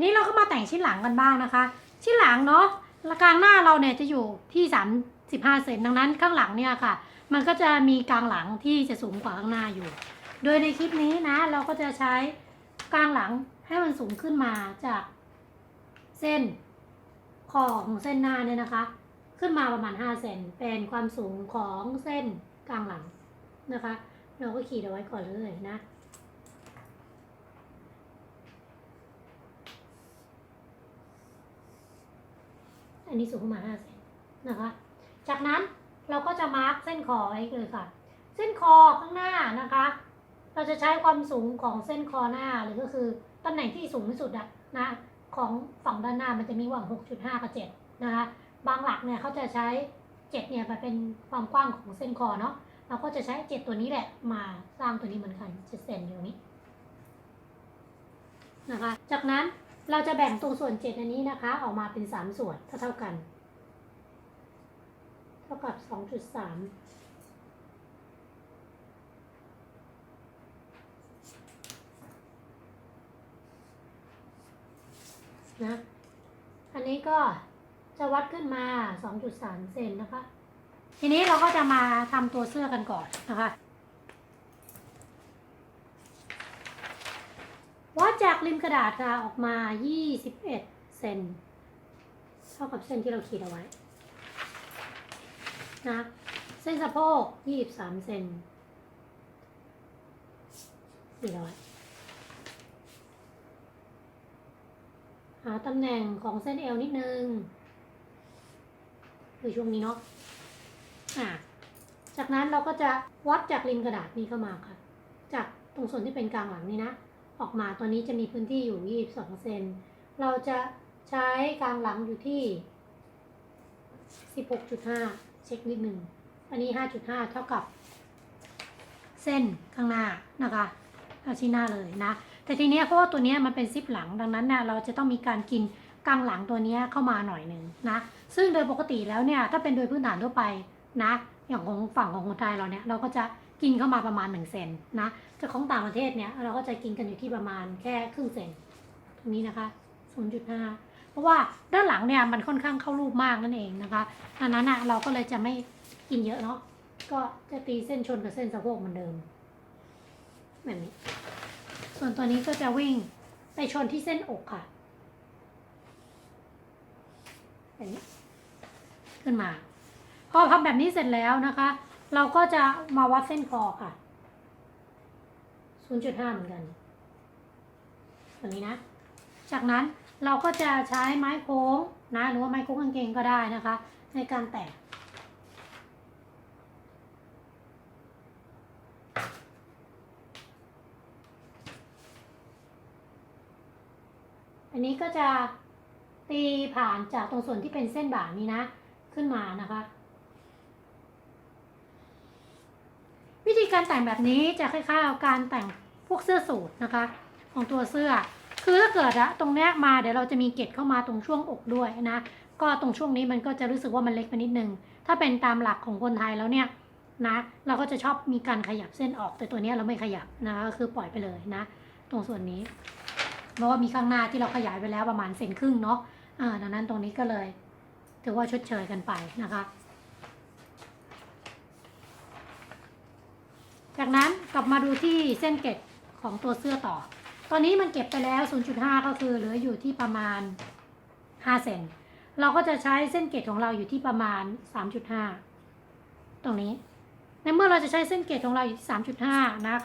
นนี้เราก็มาแต่งชิ้นหลังกันบ้างนะคะ ชิ้นหลังเนาะกลางหน้าเราเนี่ยจะอยู่ที่ 35 เซนดังนั้นข้างหลังเนี่ยค่ะ มันก็จะมีกลางหลังที่จะสูงกว่าข้างหน้าอยู่ โดยในคลิปนี้นะ เราก็จะใช้กลางหลังให้มันสูงขึ้นมาจากเส้นคอของเส้นหน้าเนี่ยนะคะ ขึ้นมาประมาณ5เซนเป็นความสูงของเส้นกลางหลังนะคะ เราก็ขีดเอาไว้ก่อนเลยนะ อันนี้สูงประมาณ5เซนนะคะ จากนั้นเราก็จะมาร์กเส้นคอไว้เลยค่ะ เส้นคอข้างหน้านะคะ เราจะใช้ความสูงของเส้นคอหน้าหรือก็คือตำแหน่งที่สูงที่สุดอะนะของฝั่งด้านหน้ามันจะมีหว่าง6.5 กับ7นะคะ บางหลักเนี่ยเขาจะใช้ 7 เนี่ยมาเป็นความกว้างของเส้นคอเนาะ เราก็จะใช้ 7 ตัวนี้แหละมาสร้างตัวนี้เหมือนกัน7เซนอยู่ตรงนี้นะคะ จากนั้น เราจะแบ่งตรงส่วน7อันนี้นะคะ ออกมาเป็น3ส่วนเท่าเท่ากัน เท่ากับ2.3นะ อันนี้ก็จะวัดขึ้นมา 2.3 เซนนะคะ ทีนี้เราก็จะมาทำตัวเสื้อกันก่อนนะคะ วัด จากริมกระดาษค่ะออกมา 21 เซนเท่ากับเส้นที่เราขีดเอาไว้นะเส้นสะโพก 23 เซนขีดเอาไว้หาตำแหน่งของเส้นเอวนิดนึงคือช่วงนี้เนาะอะจากนั้นเราก็จะวัดจากริมกระดาษนี้เข้ามาค่ะ จากตรงส่วนที่เป็นกลางหลังนี้นะ ออกมาตัวนี้จะมีพื้นที่อยู่ 22 เซน เราจะใช้กลางหลังอยู่ที่ 16.5 เช็คนิดหนึ่ง อันนี้ 5.5 เท่ากับ เส้นข้างหน้านะคะเอาที่หน้าเลยนะ แต่ทีนี้เพราะว่าตัวนี้มันเป็นซิปหลัง ดังนั้นเนี่ยเราจะต้องมีการกินกลางหลังตัวนี้เข้ามาหน่อยหนึ่งนะ ซึ่งโดยปกติแล้วเนี่ย ถ้าเป็นโดยพื้นฐานทั่วไปนะ อย่างของฝั่งของคนไทยเราเนี่ย เราก็จะ กินเข้ามาประมาณหนึ่งเซนนะแต่ของต่างประเทศเนี่ยเราก็จะกินกันอยู่ที่ประมาณแค่ครึ่งเซนตรงนี้นะคะ 0.5 เพราะว่าด้านหลังเนี่ยมันค่อนข้างเข้ารูปมากนั่นเองนะคะดังนั้นอะเราก็เลยจะไม่กินเยอะเนาะก็จะตีเส้นชนกับเส้นสะโพกเหมือนเดิมแบบนี้ ส่วนตัวนี้ก็จะวิ่งไปชนที่เส้นอกค่ะแบบนี้ขึ้นมา พอทำแบบนี้เสร็จแล้วนะคะ เราก็จะมาวัดเส้นคอค่ะ0.5เหมือนกันตัวนี้นะ จากนั้นเราก็จะใช้ไม้โค้งนะหรือว่าไม้โค้งกางเกงก็ได้นะคะ ในการแตะอันนี้ก็จะตีผ่านจากตรงส่วนที่เป็นเส้นบ่านี้นะ ขึ้นมานะคะ วิธี การแต่งแบบนี้จะคล้ายๆกับการแต่งพวกเสื้อสูทนะคะ ของตัวเสื้อ คือถ้าเกิดอะตรงเนี้ยมาเดี๋ยวเราจะมีเกล็ดเข้ามาตรงช่วงอกด้วยนะ ก็ตรงช่วงนี้มันก็จะรู้สึกว่ามันเล็กไปนิดนึง ถ้าเป็นตามหลักของคนไทยแล้วเนี่ยนะเราก็จะชอบมีการขยับเส้นออกแต่ตัวนี้เราไม่ขยับนะคะก็คือปล่อยไปเลยนะ ตรงส่วนนี้เพราะว่ามีข้างหน้าที่เราขยายไปแล้วประมาณเซนครึ่งเนาะอ่าดังนั้นตรงนี้ก็เลย ถือว่าชดเชยกันไปนะคะ จากนั้นกลับมาดูที่เส้นเกล็ดของตัวเสื้อต่อ ตอนนี้มันเก็บไปแล้ว 0.5 ก็คือเหลืออยู่ที่ประมาณ 5 เซน เราก็จะใช้เส้นเกล็ดของเราอยู่ที่ประมาณ 3.5 ตรงนี้ ในเมื่อเราจะใช้เส้นเกล็ดของเราอยู่ที่ 3.5 นะ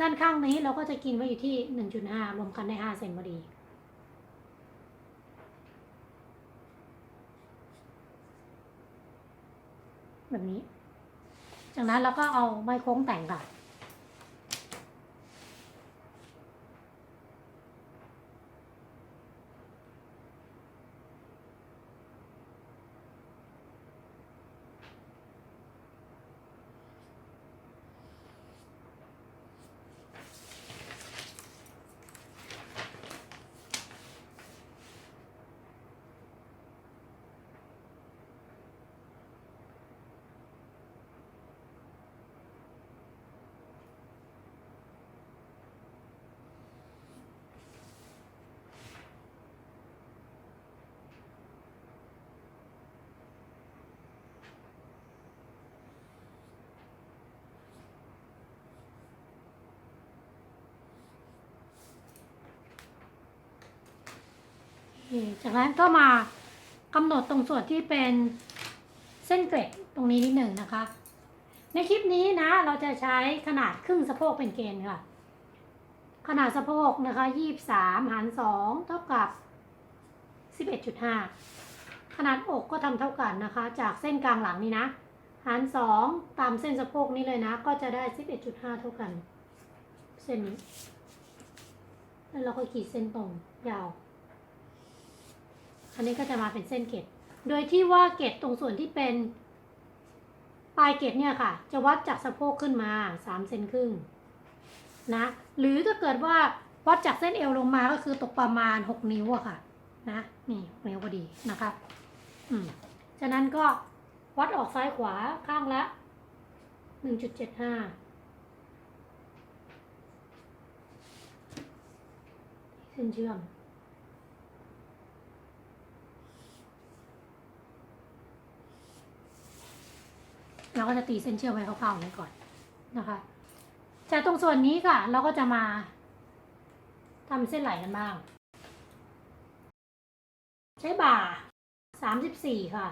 ด้านข้างนี้เราก็จะกินไว้อยู่ที่ 1.5 รวมกันได้ 5 เซนพอดี แบบนี้ จากนั้นเราก็เอาไม้โค้งแต่งค่ะ จากนั้นก็มากำหนดตรงส่วนที่เป็นเส้นเกร็ดตรงนี้นิดหนึ่งนะคะ ในคลิปนี้นะเราจะใช้ขนาดครึ่งสะโพกเป็นเกณฑ์ค่ะ ขนาดสะโพกนะคะยี่สามหารสองเท่ากับสิบเอ็ดจุดห้าขนาดอกก็ทำเท่ากันนะคะ จากเส้นกลางหลังนี่นะหารสองตามเส้นสะโพกนี้เลยนะ ก็จะได้สิบเอ็ดจุดห้าเท่ากัน เส้นนี้ แล้วเราก็ขีดเส้นตรงยาว อันนี้ก็จะมาเป็นเส้นเกตโดยที่ว่าเกตตรงส่วนที่เป็นปลายเกตเนี่ยค่ะ จะวัดจากสะโพกขึ้นมาสามเซนครึ่งนะ หรือถ้าเกิดว่าวัดจากเส้นเอวลงมาก็คือตกประมาณหกนิ้วอะค่ะ นะ นี่นิ้วพอดีนะคะอืมฉะนั้นก็วัดออกซ้ายขวาข้างละหนึ่งจุดเจ็ดห้าเส้นเชื่อม เราก็จะตีเส้นเชื่อมไว้คร่าวๆไว้ก่อนนะคะจากตรงส่วนนี้ค่ะ เราก็จะมาทำเส้นไหลกันบ้าง ใช้บ่า 34 ค่ะ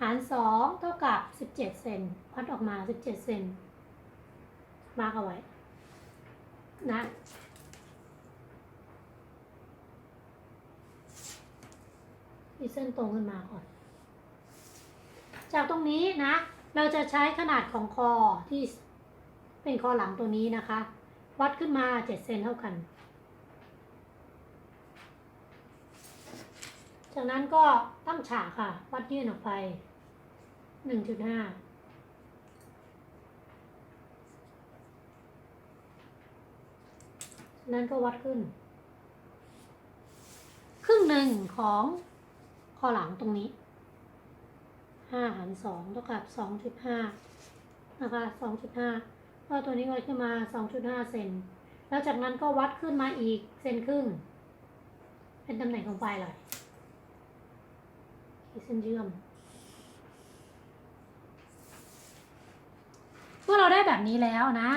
หาร 2 เท่ากับ 17 เซนพัดออกมา 17 เซนมาร์กเอาไว้ นะมีเส้นตรงขึ้นมาก่อน จากตรงนี้นะ เราจะใช้ขนาดของคอที่เป็นคอหลังตัวนี้นะคะ วัดขึ้นมาเจ็ดเซนเท่ากัน จากนั้นก็ตั้งฉากค่ะ วัดยื่นออกไปหนึ่งจุดห้าจากนั้นก็วัดขึ้น ครึ่งหนึ่งของคอหลังตรงนี้ ห้าหารสองเท่ากับสองจุดห้านะคะสองจุดห้าก็ตัวนี้วัดขึ้นมาสองจุดห้าเซนแล้วจากนั้นก็วัดขึ้นมาอีกเซนครึ่ง เป็นตำแหน่งของปลายไหล่ขีดเส้นเชื่อมเมื่อเราได้แบบนี้แล้วนะ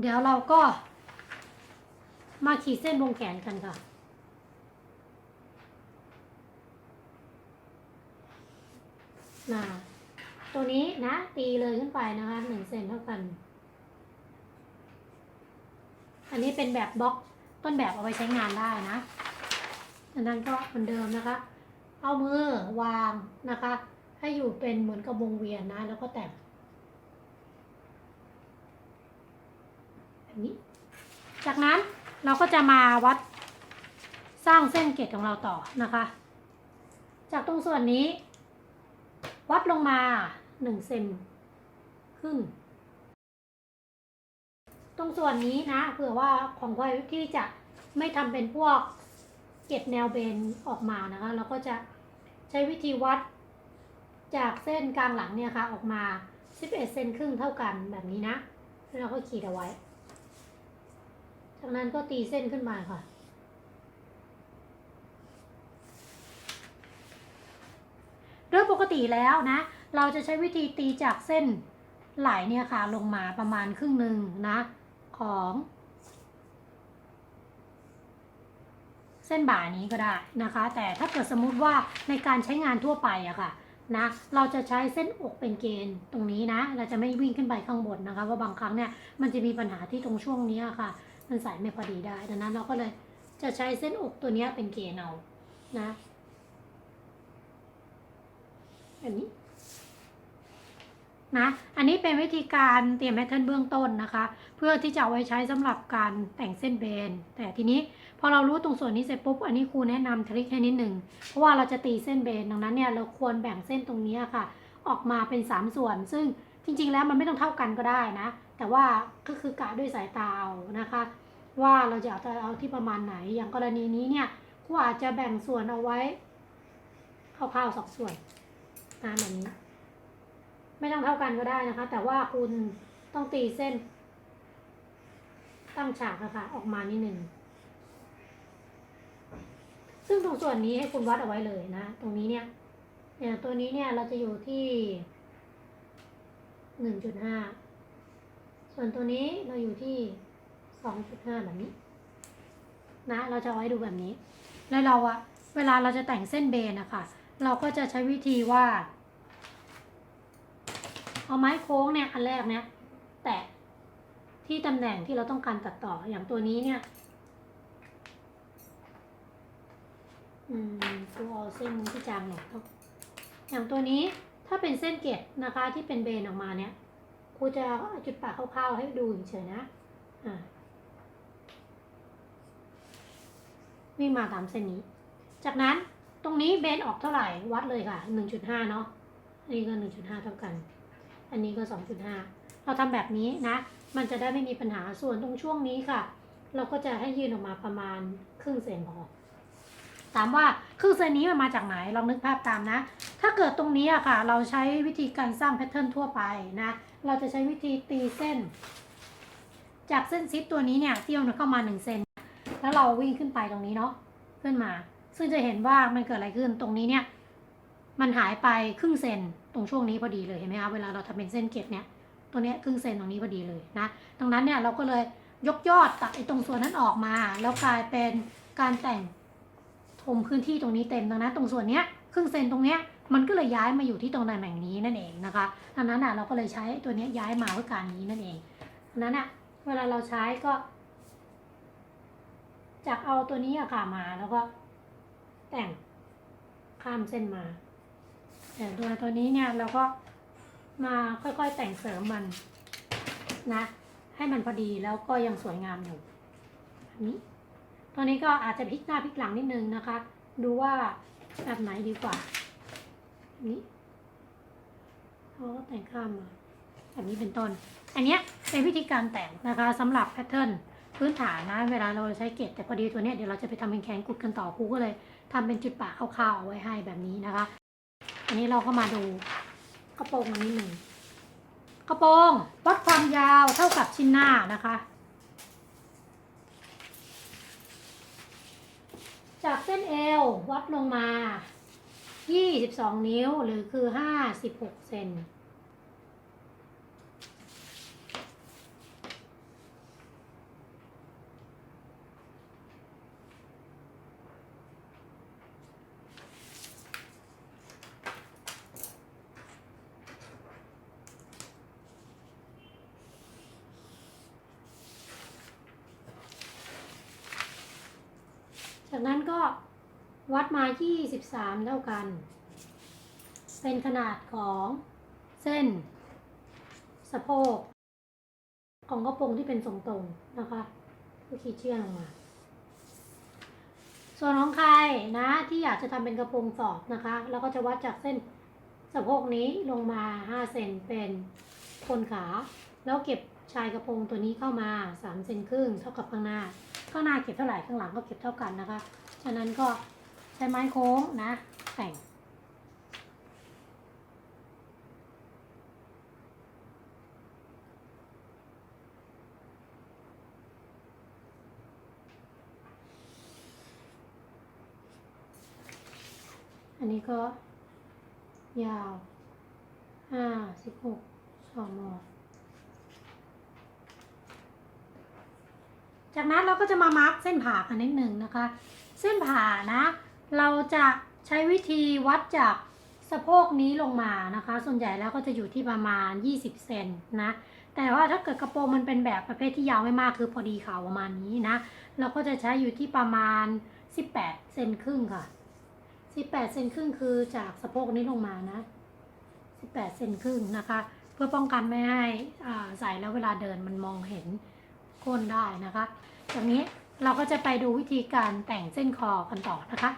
เดี๋ยวเราก็มาขีดเส้นวงแขนกันค่ะ นะตัวนี้นะตีเลยขึ้นไปนะคะหนึ่งเซนเท่ากัน อันนี้เป็นแบบบล็อกต้นแบบเอาไว้ใช้งานได้นะอันนั้นก็เหมือนเดิมนะคะ เอามือวางนะคะ ให้อยู่เป็นเหมือนกับวงเวียนนะ แล้วก็แต่งแบบนี้ จากนั้นเราก็จะมาวัดสร้างเส้นเกตของเราต่อนะคะ จากตรงส่วนนี้ วัดลงมาหนึ่งเซนครึ่งตรงส่วนนี้นะเผื่อว่าของพลอยที่จะไม่ทำเป็นพวกเก็บแนวเบนออกมานะคะ เราก็จะใช้วิธีวัดจากเส้นกลางหลังเนี่ยค่ะออกมา 11 เซนครึ่งเท่ากันแบบนี้นะ แล้วเราก็ขีดเอาไว้ จากนั้นก็ตีเส้นขึ้นมาค่ะ โดยปก ติแล้วนะ เราจะใช้วิธีตีจากเส้นไหลเนี่ยค่ะลงมาประมาณครึ่งหนึ่งนะของเส้นบ่านี้ก็ได้นะคะ แต่ถ้าเกิดสมมุติว่าในการใช้งานทั่วไปอะค่ะนะเราจะใช้เส้นอกเป็นเกณฑ์ตรงนี้นะ เราจะไม่วิ่งขึ้นไปข้างบนนะคะเพราบางครั้งเนี่ยมันจะมีปัญหาที่ตรงช่วงนี้อะค่ะ มันใส่ไม่พอดีได้ดังนั้นเราก็เลยจะใช้เส้นอกตัวนี้เป็นเกณฑ์เอานะ แบบนี้นะ อันนี้เป็นวิธีการเตรียมแพทเทิร์นเบื้องต้นนะคะ เพื่อที่จะเอาไว้ใช้สำหรับการแต่งเส้นเบน แต่ทีนี้พอเรารู้ตรงส่วนนี้เสร็จปุ๊บ อันนี้ครูแนะนำทริคให้นิดหนึ่ง เพราะว่าเราจะตีเส้นเบน ดังนั้นเนี่ยเราควรแบ่งเส้นตรงนี้ค่ะ ออกมาเป็น 3 ส่วน ซึ่งจริง ๆ แล้วมันไม่ต้องเท่ากันก็ได้นะ แต่ว่าก็คือกะด้วยสายตาเอานะคะ ว่าเราจะเอาเอาที่ประมาณไหน อย่างกรณีนี้เนี่ยครูอาจจะแบ่งส่วนเอาไว้คร่าวๆสองส่วน ตาแบบนี้ ไม่ต้องเท่ากันก็ได้นะคะ แต่ว่าคุณต้องตีเส้น ตั้งฉากนะคะออกมานิดหนึ่งซึ่งตรงส่วนนี้ให้คุณวัดเอาไว้เลยนะ ตรงนี้เนี่ยอย่างตัวนี้เนี่ยเราจะอยู่ที่หนึ่งจุดห้าส่วนตัวนี้เราอยู่ที่สองจุดห้าแบบนี้ นะ เราจะเอาไว้ดูแบบนี้ แล้วเราอะเวลาเราจะแต่งเส้นเบนนะคะ เราก็จะใช้วิธีว่า เอาไม้โค้งเนี่ยอันแรกเนี่ยแตะที่ตำแหน่งที่เราต้องการตัดต่ออย่างตัวนี้เนี่ยอืมตัวเอาเส้นที่จางหน่อยอย่างตัวนี้ถ้าเป็นเส้นเกล็ดนะคะที่เป็นเบนออกมาเนี่ยครูจะจุดปากคร่าวๆให้ดูเฉยๆนะอ่าวิ่งมาตามเส้นนี้ จากนั้น ตรงนี้เบนออกเท่าไหร่วัดเลยค่ะ1.5เนาะอันนี้ก็1.5เท่ากัน อันนี้ก็2.5เราทำแบบนี้นะ มันจะได้ไม่มีปัญหาส่วนตรงช่วงนี้ค่ะ เราก็จะให้ยืนออกมาประมาณครึ่งเซนพอถามว่าครึ่งเซนนี้มันมาจากไหนลองนึกภาพตามนะ ถ้าเกิดตรงนี้อะค่ะ เราใช้วิธีการสร้างแพทเทิร์นทั่วไปนะ เราจะใช้วิธีตีเส้น จากเส้นซิปตัวนี้เนี่ยเที่มันเข้ามา1เซนแล้วเราวิ่งขึ้นไปตรงนี้เนาะขึ้นมา ซึ่งจะเห็นว่ามันเกิดอะไรขึ้นตรงนี้เนี่ย มันหายไปครึ่งเซนตรงช่วงนี้พอดีเลยเห็นไหมคะเวลาเราทำเป็นเส้นเกล็ดเนี่ยตัวเนี้ยครึ่งเซนตรงนี้พอดีเลยนะดังนั้นเนี่ยเราก็เลยยกยอดตัดไอ้ตรงส่วนนั้นออกมา แล้วกลายเป็นการแต่งถมพื้นที่ตรงนี้เต็มดังนั้นตรงส่วนเนี้ยครึ่งเซนตรงเนี้ยมันก็เลยย้ายมาอยู่ที่ตรงตำแหน่งนี้นั่นเองนะคะดังนั้นอะเราก็เลยใช้ตัวเนี้ยย้ายมาเพื่อการนี้นั่นเองดังนั้นอะเวลาเราใช้ก็จากเอาตัวนี้อะค่ะมาแล้วก็ แต่งข้ามเส้นมา แต่ตัวตัวนี้เนี่ยเราก็มาค่อยๆแต่งเสริมมันนะ ให้มันพอดีแล้วก็ยังสวยงามอยู่นี้ตัวนี้ก็อาจจะพลิกหน้าพลิกหลังนิดนึงนะคะ ดูว่าแบบไหนดีกว่า นี้เราก็แต่งข้ามมาแบบนี้เป็นต้น อันเนี้ยเป็นวิธีการแต่งนะคะสำหรับแพทเทิร์นพื้นฐานนะ เวลาเราใช้เกล็ดแต่พอดีตัวเนี้ยเดี๋ยวเราจะไปทำเป็นแขนกุดกันต่อครูก็เลย ทำเป็นจุดปากคร่าวๆเอาไว้ให้แบบนี้นะคะ อันนี้เราก็มาดูกระโปรงอันนี้หนึ่งกระโปรงวัดความยาวเท่ากับชิ้นหน้านะคะ จากเส้นเอววัดลงมา 22 นิ้วหรือคือ 56 เซน นั้นก็วัดมา 23 เท่ากัน เป็นขนาดของเส้น สะโพก ของกระโปรงที่เป็นทรงตรงนะคะก็ขีดเชือกลงมา ส่วนของใครนะที่อยากจะทำเป็นกระโปรงสอบนะคะเราก็จะวัดจากเส้นสะโพกนี้ลงมา 5 เซนเป็นคนขา แล้วเก็บชายกระโปรงตัวนี้เข้ามา 3 เซนครึ่งเท่ากับข้างหน้า ข้างหน้าเก็บเท่าไหร่ข้างหลังก็เก็บเท่ากันนะคะ ฉะนั้นก็ใช้ไม้โค้งนะ แต่ง อันนี้ก็ยาวห้าสิบหกสองมอ จากนั้นเราก็จะมามาร์กเส้นผ่ากันนิดหนึ่งนะคะ เส้นผ่านะ เราจะใช้วิธีวัดจากสะโพกนี้ลงมานะคะ ส่วนใหญ่แล้วก็จะอยู่ที่ประมาณ 20 เซนนะ แต่ว่าถ้าเกิดกระโปรงมันเป็นแบบประเภทที่ยาวไม่มากคือพอดีเข่าประมาณนี้นะ เราก็จะใช้อยู่ที่ประมาณ 18 เซนครึ่งค่ะ 18 เซนครึ่งคือจากสะโพกนี้ลงมานะ 18 เซนครึ่งนะคะ เพื่อป้องกันไม่ให้อ่าใส่แล้วเวลาเดินมันมองเห็นก้นได้นะคะ จากนี้เราก็จะไปดูวิธีการแต่งเส้นคอกันต่อนะคะ